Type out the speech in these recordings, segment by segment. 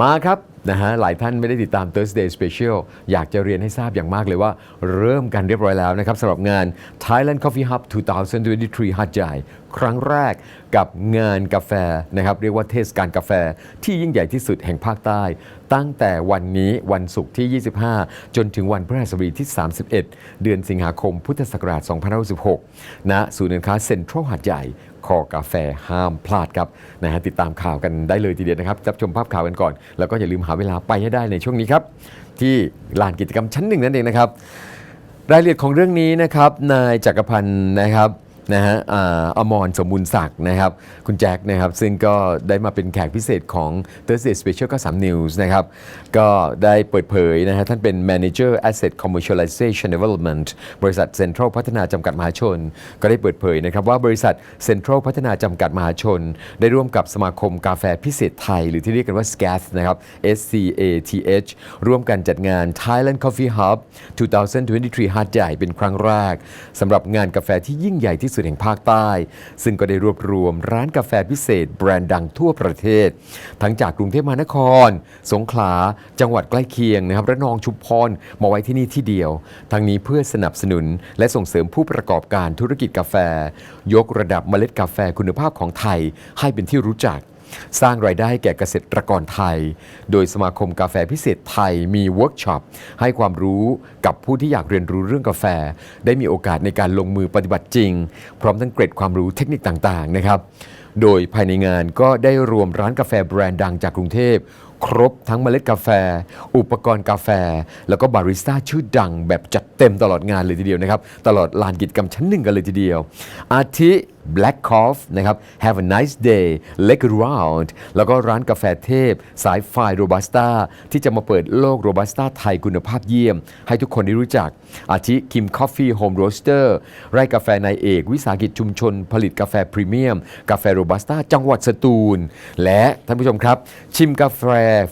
มาครับนะฮะหลายท่านไม่ได้ติดตาม Thursday Special อยากจะเรียนให้ทราบอย่างมากเลยว่า เริ่มกันเรียบร้อยแล้วนะครับสำหรับงาน Thailand Coffee Hub 2023 หัดใหญ่ครั้งแรกกับงานกาแฟนะครับเรียกว่าเทศกาลกาแฟที่ยิ่งใหญ่ที่สุดแห่งภาคใต้ ตั้งแต่วันนี้วันศุกร์ที่ 25 จนถึงวันพฤหัสบดีที่ 31 เดือนสิงหาคมพุทธศักราช2566ณศูนย์การค้าเซ็นทรัลหัดใหญ่ คอกาแฟห้ามพลาดครับนะฮะติดตามข่าวกันได้เลยทีเดียวนะครับรับชมภาพข่าวกันก่อน แล้วก็อย่าลืมหาเวลาไปให้ได้ในช่วงนี้ครับ ที่ลานกิจกรรมชั้นหนึ่งนั่นเองนะครับ รายละเอียดของเรื่องนี้นะครับนายจักรพันธ์นะครับ นะฮะออมรสมบูรณ์ศักดิ์นะครับ คุณแจ็คนะครับ ซึ่งก็ได้มาเป็นแขกพิเศษของ Thursday Special 93 News นะครับ ก็ได้เปิดเผยนะฮะท่านเป็น Manager Asset Commercialization Development บริษัท Central พัฒนาจำกัดมหาชน ก็ได้เปิดเผยนะครับว่าบริษัท Central พัฒนาจำกัดมหาชน ได้ร่วมกับสมาคมกาแฟพิเศษไทย หรือที่เรียกกันว่า SCAT นะครับ S C A T H ร่วมกันจัดงาน Thailand Coffee Hub 2023 หาดใหญ่เป็นครั้งแรกสำหรับงานกาแฟที่ยิ่งใหญ่ที่สุดุดแห่งภาคใต้ ซึ่งก็ได้รวบรวมร้านกาแฟพิเศษ แบรนด์ดังทั่วประเทศ ทั้งจากกรุงเทพมหานคร สงขลา จังหวัดใกล้เคียงนะครับระนองชุมพรมาไว้ที่นี่ที่เดียว ทั้งนี้เพื่อสนับสนุน และส่งเสริมผู้ประกอบการธุรกิจกาแฟ ยกระดับเมล็ดกาแฟคุณภาพของไทยให้เป็นที่รู้จัก สร้างรายได้ให้แก่เกษตรกรไทย โดยสมาคมกาแฟพิเศษไทยมีเวิร์กช็อปให้ความรู้กับผู้ที่อยากเรียนรู้เรื่องกาแฟ ได้มีโอกาสในการลงมือปฏิบัติจริง พร้อมทั้งเกร็ดความรู้เทคนิคต่างๆนะครับ โดยภายในงานก็ได้รวมร้านกาแฟแบรนด์ดังจากกรุงเทพ ครบทั้งเมล็ดกาแฟ อุปกรณ์กาแฟ แล้วก็บาริสต้าชื่อดังแบบจัดเต็มตลอดงานเลยทีเดียวนะครับ ตลอดลานกิจกรรมชั้นหนึ่งกันเลยทีเดียว อาทิ Black Coffee นะครับ Have a nice day Leg Round แล้วก็ร้านกาแฟเทพ สายไฟโรบัสต้าที่จะมาเปิดโลกโรบัสต้าไทยคุณภาพเยี่ยม ให้ทุกคนได้รู้จัก อาทิคิมคอฟฟี่โฮมโรสเตอร์ไร่กาแฟนายเอก วิสาหกิจชุมชน ผลิตกาแฟพรีเมียม กาแฟโรบัสต้าจังหวัดสตูล และท่านผู้ชมครับ ชิมกาแฟ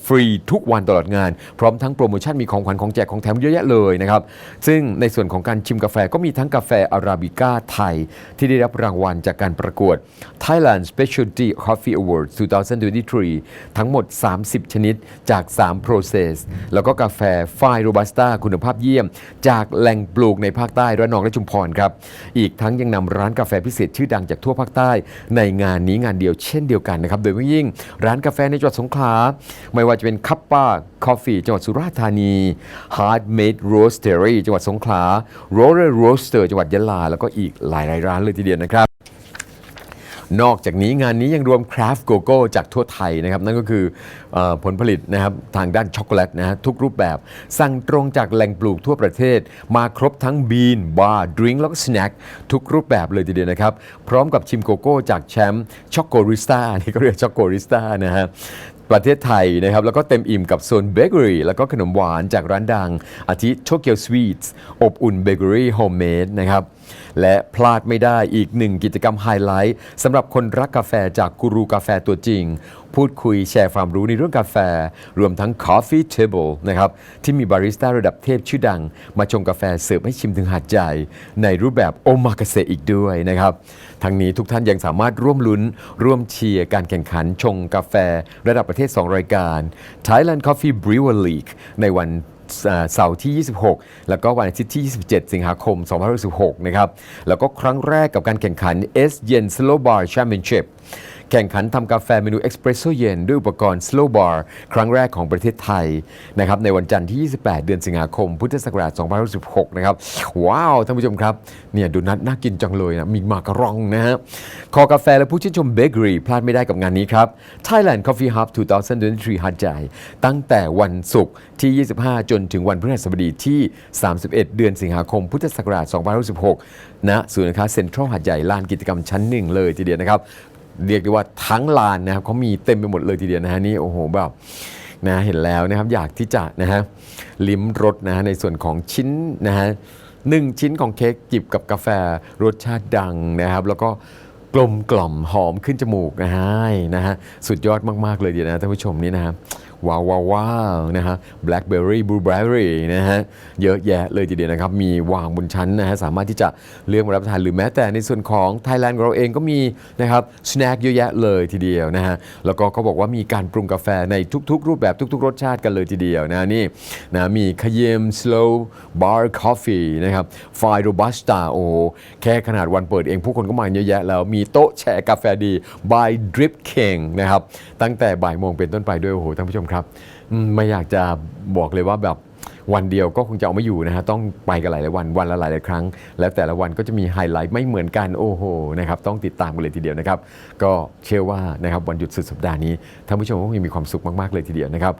ฟรีทุกวันตลอดงาน พร้อมทั้งโปรโมชั่นมีของขวัญของแจกของแถมเยอะแยะเลยนะครับ ซึ่งในส่วนของการชิมกาแฟก็มีทั้งกาแฟอาราบิก้าไทย ที่ได้รับรางวัลจากการประกวด Thailand Specialty Coffee Awards 2023 ทั้งหมด 30 ชนิดจาก 3 process แล้วก็กาแฟฝ้ายโรบัสต้าคุณภาพเยี่ยม จากแหล่งปลูกในภาคใต้ระนองและชุมพรครับ อีกทั้งยังนำร้านกาแฟพิเศษชื่อดังจากทั่วภาคใต้ในงานนี้งานเดียวเช่นเดียวกันนะครับ โดยเฉพาะยิ่งร้านกาแฟในจังหวัดสงขลา ไม่ว่าจะเป็นคัปป้าคอฟฟี่จังหวัดสุราษฎร์ธานี Hard Made Roastery จังหวัดสงขลา Roller Roaster จังหวัดยะลา แล้วก็อีกหลายๆร้านเลยทีเดียวนะครับ นอกจากนี้งานนี้ยังรวมคราฟโกโก้จากทั่วไทยนะครับ นั่นก็คือออผลผลิตนะครับทางด้านช็อกโกแลตนะฮะทุกรูปแบบ สั่งตรงจากแหล่งปลูกทั่วประเทศ มาครบทั้งบีน บาร์ดริงก์แล้วก็สแน็คทุกรูปแบบเลยทีเดียวนะครับ พร้อมกับชิมโกโก้จากแชมป์ช็อกโกริสต้านี่ก็เรียกช็อกโกริสต้านะฮะ ประเทศไทยนะครับแล้วก็เต็มอิ่มกับโซนเบเกอรี่แล้วก็ขนมหวานจากร้านดัง อาทิโชเกียวสวีทส์อบอุ่นเบเกอรี่โฮมเมดนะครับและพลาดไม่ได้อีกหนึ่งกิจกรรมไฮไลท์สำหรับคนรักกาแฟจากกูรูกาแฟตัวจริงพูดคุยแชร์ความรู้ในเรื่องกาแฟ รวมทั้ง Coffee Table นะครับ ที่มีบาริสต้าระดับเทพชื่อดัง มาชงกาแฟเสิร์ฟให้ชิมถึงหาดใหญ่ ในรูปแบบโอมากาเซอีกด้วยนะครับ ทั้งนี้ทุกท่านยังสามารถร่วมลุ้น ร่วมเชียร์การแข่งขันชงกาแฟ ระดับประเทศ 2 รายการ Thailand Coffee Brewer League ในวันเสาร์ที่ 26 แล้วก็วันอาทิตย์ที่ 27 สิงหาคม2016นะครับ แล้วก็ครั้งแรกกับการแข่งขัน S Yen Slow Bar Championship แข่งขันทำกาแฟเมนูเอสเปรสโซเย็นด้วยอุปกรณ์ Slow Bar ครั้งแรกของประเทศไทยนะครับในวันจันทร์ที่ 28 เดือนสิงหาคม พุทธศักราช2016นะครับ ว้าว ท่านผู้ชมครับ เนี่ยดูนัดน่ากินจังเลยนะ มีมาการองนะฮะ คอกาแฟและผู้ชื่นชมเบเกอรี่พลาดไม่ได้กับงานนี้ครับ Thailand Coffee Hub 2023หัดใหญ่ตั้งแต่วันศุกร์ที่ 25 จนถึงวันพฤหัสบดีที่ 31 เดือนสิงหาคม พุทธศักราช2016ณศูนย์การค้าเซ็นทรัลหัดใหญ่ลานกิจกรรมชั้นหนึ่งเลยทีเดียวนะครับ เรียกได้ว่าทั้งลานนะครับเขามีเต็มไปหมดเลยทีเดียวนะฮะนี่โอ้โหแบบนะเห็นแล้วนะครับอยากที่จะนะฮะลิ้มรสนะฮะในส่วนของชิ้นนะฮะหนึ่งชิ้นของเค้กจิบกับกาแฟรสชาติดังนะครับ แล้วก็กลมกล่อมหอมขึ้นจมูกนะฮะนะฮะสุดยอดมาก ๆ เลยทีเดียวนะท่านผู้ชมนี่นะครับว้าวว้าววาวนะฮะ blackberry blueberry นะฮะเยอะแยะเลยทีเดียวนะครับ มีวางบนชั้นนะฮะสามารถที่จะเลือกมารับประทานหรือแม้แต่ในส่วนของไทยแลนด์เราเองก็มีนะครับสแน็คเยอะแยะเลยทีเดียวนะฮะแล้วก็เขาบอกว่ามีการปรุงกาแฟในทุกๆ รูปแบบทุก ๆ รสชาติกันเลยทีเดียวนะนี่นะมีขยิม slow bar coffee นะครับไฟโรบัสตาโอ้โหแค่ขนาดวันเปิดเองผู้คนก็มาเยอะแยะแล้วมีโต๊ะแชร์กาแฟดี by Drip King นะครับตั้งแต่บ่ายโมงเป็นต้นไปด้วยโอ้โหท่านผู้ชมครับไม่อยากจะบอกเลยว่าแบบวันเดียวก็คงจะเอาไม่อยู่นะฮะต้องไปกันหลายๆวันวันละหลายๆครั้ง แล้วแต่ละวันก็จะมีไฮไลท์ไม่เหมือนกันโอ้โหนะครับต้องติดตามกันเลยทีเดียวนะครับ ก็เชื่อว่านะครับวันหยุดสุดสัปดาห์นี้ท่านผู้ชมก็คงมีความสุขมากๆเลยทีเดียวนะครับ